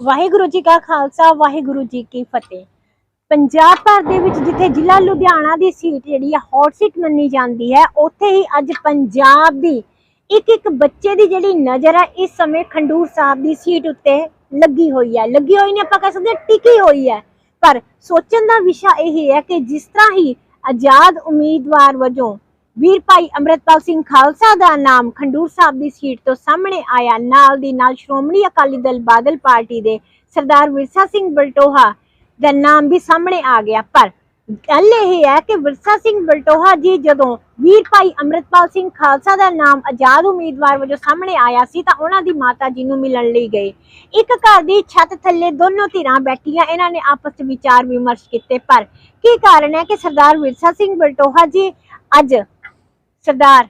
ਵਾਹਿਗੁਰੂ ਜੀ ਕਾ ਖਾਲਸਾ ਵਾਹਿਗੁਰੂ ਜੀ ਕੀ ਫਤਿਹ। ਪੰਜਾਬ ਭਰ ਦੇ ਵਿੱਚ ਜਿੱਥੇ ਜ਼ਿਲ੍ਹਾ ਲੁਧਿਆਣਾ ਦੀ ਸੀਟ ਜਿਹੜੀ ਹੈ ਹੌਟ ਸੀਟ ਮੰਨੀ ਜਾਂਦੀ ਹੈ ਉੱਥੇ ਹੀ ਅੱਜ ਪੰਜਾਬ ਦੀ ਇੱਕ ਇੱਕ ਬੱਚੇ ਦੀ ਜਿਹੜੀ ਨਜ਼ਰ ਹੈ ਇਸ ਸਮੇਂ ਖੰਡੂਰ ਸਾਹਿਬ ਦੀ ਸੀਟ ਉੱਤੇ ਲੱਗੀ ਹੋਈ ਹੈ। ਲੱਗੀ ਹੋਈ ਨਹੀਂ ਆਪਾਂ ਕਹਿ ਸਕਦੇ ਹਾਂ, ਟਿਕੀ ਹੋਈ ਹੈ। ਪਰ ਸੋਚਣ ਦਾ ਵਿਸ਼ਾ ਇਹ ਹੈ ਕਿ ਜਿਸ ਤਰ੍ਹਾਂ ਹੀ ਆਜ਼ਾਦ ਉਮੀਦਵਾਰ ਵਜੋਂ ਵੀਰ ਭਾਈ ਅੰਮ੍ਰਿਤਪਾਲ ਸਿੰਘ ਖਾਲਸਾ ਦਾ ਨਾਮ ਖੰਡੂਰ ਸਾਹਿਬ ਦੀ ਸੀਟ ਤੋਂ ਸਾਹਮਣੇ ਆਇਆ। ਨਾਲ ਦੀ ਨਾਲ ਸ਼੍ਰੋਮਣੀ ਅਕਾਲੀ ਦਲ ਬਾਦਲ ਪਾਰਟੀ ਦੇ ਸਰਦਾਰ ਵਿਰਸਾ ਸਿੰਘ ਬਲਟੋਹਾ ਦਾ ਨਾਮ ਵੀ ਸਾਹਮਣੇ ਆ ਗਿਆ। ਪਰ ਗੱਲ ਇਹ ਹੈ ਕਿ ਵਿਰਸਾ ਸਿੰਘ ਬਲਟੋਹਾ ਜੀ ਜਦੋਂ ਵੀਰ ਭਾਈ ਅੰਮ੍ਰਿਤਪਾਲ ਸਿੰਘ ਖਾਲਸਾ ਦਾ ਨਾਮ ਆਜ਼ਾਦ ਉਮੀਦਵਾਰ ਵਜੋਂ ਸਾਹਮਣੇ ਆਇਆ ਸੀ ਤਾਂ ਉਹਨਾਂ ਦੀ ਮਾਤਾ ਜੀ ਨੂੰ ਮਿਲਣ ਲਈ ਗਏ। ਇੱਕ ਘਰ ਦੀ ਛੱਤ ਥੱਲੇ ਦੋਨੋਂ ਧਿਰਾਂ ਬੈਠੀਆਂ, ਇਹਨਾਂ ਨੇ ਆਪਸ ਵਿੱਚ ਵਿਚਾਰ ਵਿਮਰਸ਼ ਕੀਤੇ। ਪਰ ਕੀ ਕਾਰਨ ਹੈ ਕਿ ਸਰਦਾਰ ਵਿਰਸਾ ਸਿੰਘ ਬਲਟੋਹਾ ਜੀ ਅੱਜ ਸਰਦਾਰ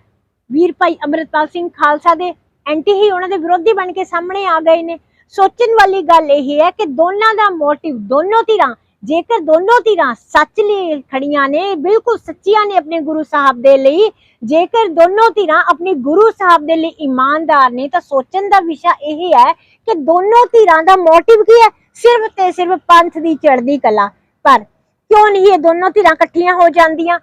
ਵੀਰ ਭਾਈ ਅੰਮ੍ਰਿਤਪਾਲ ਸਿੰਘ ਖਾਲਸਾ ਦੇ ਐਂਟੀ ਹੀ ਉਹਨਾਂ ਦੇ ਵਿਰੋਧੀ ਬਣ ਕੇ ਸਾਹਮਣੇ ਆ ਗਏ ਨੇ। ਸੋਚਣ ਵਾਲੀ ਗੱਲ ਇਹ ਹੈ ਕਿ ਦੋਨਾਂ ਦਾ ਮੋਟਿਵ ਦੋਨੋਂ ਧਿਰਾਂ, ਜੇਕਰ ਦੋਨੋਂ ਧਿਰਾਂ ਸੱਚ ਲਈ ਖੜੀਆਂ ਨੇ, ਬਿਲਕੁਲ ਸੱਚੀਆਂ ਨੇ ਆਪਣੇ ਗੁਰੂ ਸਾਹਿਬ ਦੇ ਲਈ, ਜੇਕਰ ਦੋਨੋਂ ਧਿਰਾਂ ਆਪਣੀ ਗੁਰੂ ਸਾਹਿਬ ਦੇ ਲਈ ਇਮਾਨਦਾਰ ਨੇ, ਤਾਂ ਸੋਚਣ ਦਾ ਵਿਸ਼ਾ ਇਹ ਹੈ ਕਿ ਦੋਨੋਂ ਧਿਰਾਂ ਦਾ ਮੋਟਿਵ ਕੀ ਹੈ? ਸਿਰਫ ਤੇ ਸਿਰਫ ਪੰਥ ਦੀ ਚੜ੍ਹਦੀ ਕਲਾ। ਪਰ ਕਿਉਂ ਨਹੀਂ ਇਹ ਦੋਨੋਂ ਧਿਰਾਂ ਇਕੱਠੀਆਂ ਹੋ ਜਾਂਦੀਆਂ?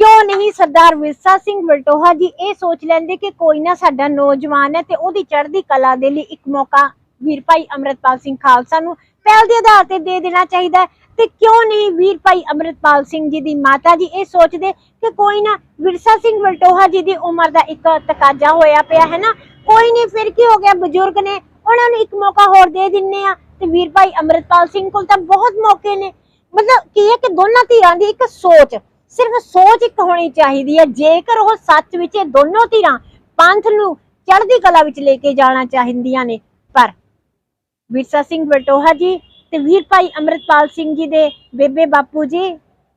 ਕਿਉਂ ਨਹੀਂ ਸਰਦਾਰ ਵਿਰਸਾ ਸਿੰਘ ਬਲਟੋਹਾ ਜੀ ਇਹ ਸੋਚ ਲੈਂਦੇ ਕਿ ਕੋਈ ਨਾ ਸਾਡਾ ਨੌਜਵਾਨ ਹੈ ਤੇ ਉਹਦੀ ਚੜ੍ਹਦੀ ਕਲਾ ਦੇ ਲਈ ਇੱਕ ਮੌਕਾ ਵੀਰ ਭਾਈ ਅੰਮ੍ਰਿਤਪਾਲ ਸਿੰਘ ਖਾਲਸਾ ਨੂੰ ਪਹਿਲ ਦੇ ਆਧਾਰ ਤੇ ਦੇ ਦੇਣਾ ਚਾਹੀਦਾ ਹੈ। ਤੇ ਕਿਉਂ ਨਹੀਂ ਵੀਰ ਭਾਈ ਅੰਮ੍ਰਿਤਪਾਲ ਸਿੰਘ ਜੀ ਦੀ ਮਾਤਾ ਜੀ ਇਹ ਸੋਚਦੇ ਕਿ ਕੋਈ ਨਾ ਵਿਰਸਾ ਸਿੰਘ ਬਲਟੋਹਾ ਜੀ ਦੀ ਉਮਰ ਦਾ ਇੱਕ ਤਕਾਜ਼ਾ ਹੋਇਆ ਪਿਆ ਹੈ ਨਾ, ਕੋਈ ਨਹੀਂ ਫਿਰ ਕੀ ਹੋ ਗਿਆ? ਬਜ਼ੁਰਗ ਨੇ ਉਹਨਾਂ ਨੂੰ ਇੱਕ ਮੌਕਾ ਹੋਰ ਦੇ ਦਿੰਨੇ ਆ ਤੇ ਵੀਰ ਭਾਈ ਅੰਮ੍ਰਿਤਪਾਲ ਸਿੰਘ ਕੋਲ ਤਾਂ ਬਹੁਤ ਮੌਕੇ ਨੇ। ਮਤਲਬ ਕੀ ਹੈ ਕਿ ਦੋਨਾਂ ਧਿਰਾਂ ਦੀ ਇੱਕ ਸੋਚ ਸਿਰਫ ਸੋਚ ਇੱਕ ਹੋਣੀ ਚਾਹੀਦੀ ਹੈ। ਜੇਕਰ ਉਹ ਸੱਚ ਵਿੱਚ ਇਹ ਦੋਨੋਂ ਧਿਰਾਂ ਪੰਥ ਨੂੰ ਚੜ੍ਹਦੀ ਕਲਾ ਵਿੱਚ ਲੈ ਕੇ ਜਾਣਾ ਚਾਹੁੰਦੀਆਂ ਨੇ, ਪਰ ਵਿਰਸਾ ਸਿੰਘ ਬਲਟੋਹਾ ਜੀ ਤੇ ਵੀਰ ਭਾਈ ਅੰਮ੍ਰਿਤਪਾਲ ਸਿੰਘ ਜੀ ਦੇ ਬੇਬੇ ਬਾਪੂ ਜੀ,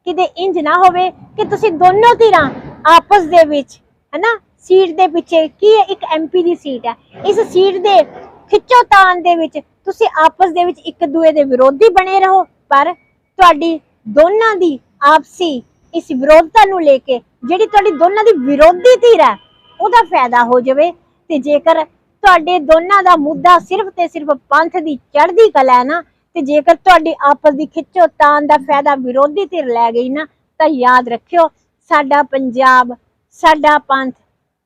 ਕਿਤੇ ਇੰਜ ਨਾ ਹੋਵੇ ਕਿ ਤੁਸੀਂ ਦੋਨੋਂ ਧਿਰਾਂ ਆਪਸ ਦੇ ਵਿੱਚ, ਹੈਨਾ, ਸੀਟ ਦੇ ਪਿੱਛੇ, ਕੀ ਹੈ ਇੱਕ ਐਮਪੀ ਦੀ ਸੀਟ ਹੈ? ਇਸ ਸੀਟ ਦੇ ਖਿੱਚੋ ਖਿੱਚੋਤਾਣ ਦੇ ਵਿੱਚ ਤੁਸੀਂ ਆਪਸ ਦੇ ਵਿੱਚ ਇੱਕ ਦੂਏ ਦੇ ਵਿਰੋਧੀ ਬਣੇ ਰਹੋ, ਪਰ ਤੁਹਾਡੀ ਦੋਨਾਂ ਦੀ ਆਪਸੀ ਇਸ ਵਿਰੋਧਤਾ ਨੂੰ ਲੈ ਕੇ ਜਿਹੜੀ ਤੁਹਾਡੀ ਦੋਨਾਂ ਦੀ ਵਿਰੋਧੀ ਧਿਰ ਹੈ, ਉਹਦਾ ਫਾਇਦਾ ਹੋ ਜਾਵੇ। ਤੇ ਜੇਕਰ ਤੁਹਾਡੇ ਦੋਨਾਂ ਦਾ ਮੁੱਦਾ ਸਿਰਫ ਤੇ ਸਿਰਫ ਪੰਥ ਦੀ ਚੜ੍ਹਦੀ ਕਲਾ ਹੈ ਨਾ, ਤੇ ਜੇਕਰ ਤੁਹਾਡੀ ਆਪਸ ਦੀ ਖਿੱਚੋਤਾਣ ਦਾ ਫਾਇਦਾ ਵਿਰੋਧੀ ਧਿਰ ਲੈ ਗਈ ਨਾ, ਤਾਂ ਯਾਦ ਰੱਖਿਓ, ਸਾਡਾ ਪੰਜਾਬ, ਸਾਡਾ ਪੰਥ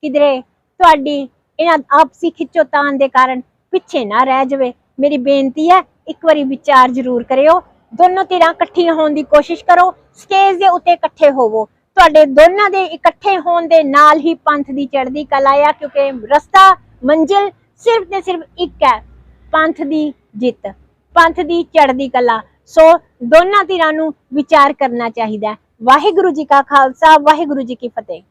ਕਿਧਰੇ ਤੁਹਾਡੀ ਇਹਨਾਂ ਆਪਸੀ ਖਿੱਚੋ ਖਿੱਚੋਤਾਣ ਦੇ ਕਾਰਨ ਪਿੱਛੇ ਨਾ ਰਹਿ ਜਾਵੇ। ਮੇਰੀ ਬੇਨਤੀ ਹੈ, ਇੱਕ ਵਾਰੀ ਵਿਚਾਰ ਜ਼ਰੂਰ ਕਰਿਓ। ਦੋਨੋਂ ਧਿਰਾਂ ਇਕੱਠੀਆਂ ਹੋਣ ਦੀ ਕੋਸ਼ਿਸ਼ ਕਰੋ, ਸਟੇਜ ਦੇ ਉੱਤੇ ਇਕੱਠੇ ਹੋਵੋ। ਤੁਹਾਡੇ ਦੋਨਾਂ ਦੇ ਇਕੱਠੇ ਹੋਣ ਦੇ ਨਾਲ ਹੀ ਪੰਥ ਦੀ ਚੜ੍ਹਦੀ ਕਲਾ ਆ, ਕਿਉਂਕਿ ਰਸਤਾ, ਮੰਜ਼ਿਲ ਸਿਰਫ ਤੇ ਸਿਰਫ ਇੱਕ ਹੈ, ਪੰਥ ਦੀ ਜਿੱਤ, ਪੰਥ ਦੀ ਚੜ੍ਹਦੀ ਕਲਾ। ਸੋ ਦੋਨਾਂ ਧਿਰਾਂ ਨੂੰ ਵਿਚਾਰ ਕਰਨਾ ਚਾਹੀਦਾ ਵਾਹਿਗੁਰੂ ਜੀ ਕਾ ਖਾਲਸਾ, ਵਾਹਿਗੁਰੂ ਜੀ ਕੀ ਫਤਿਹ।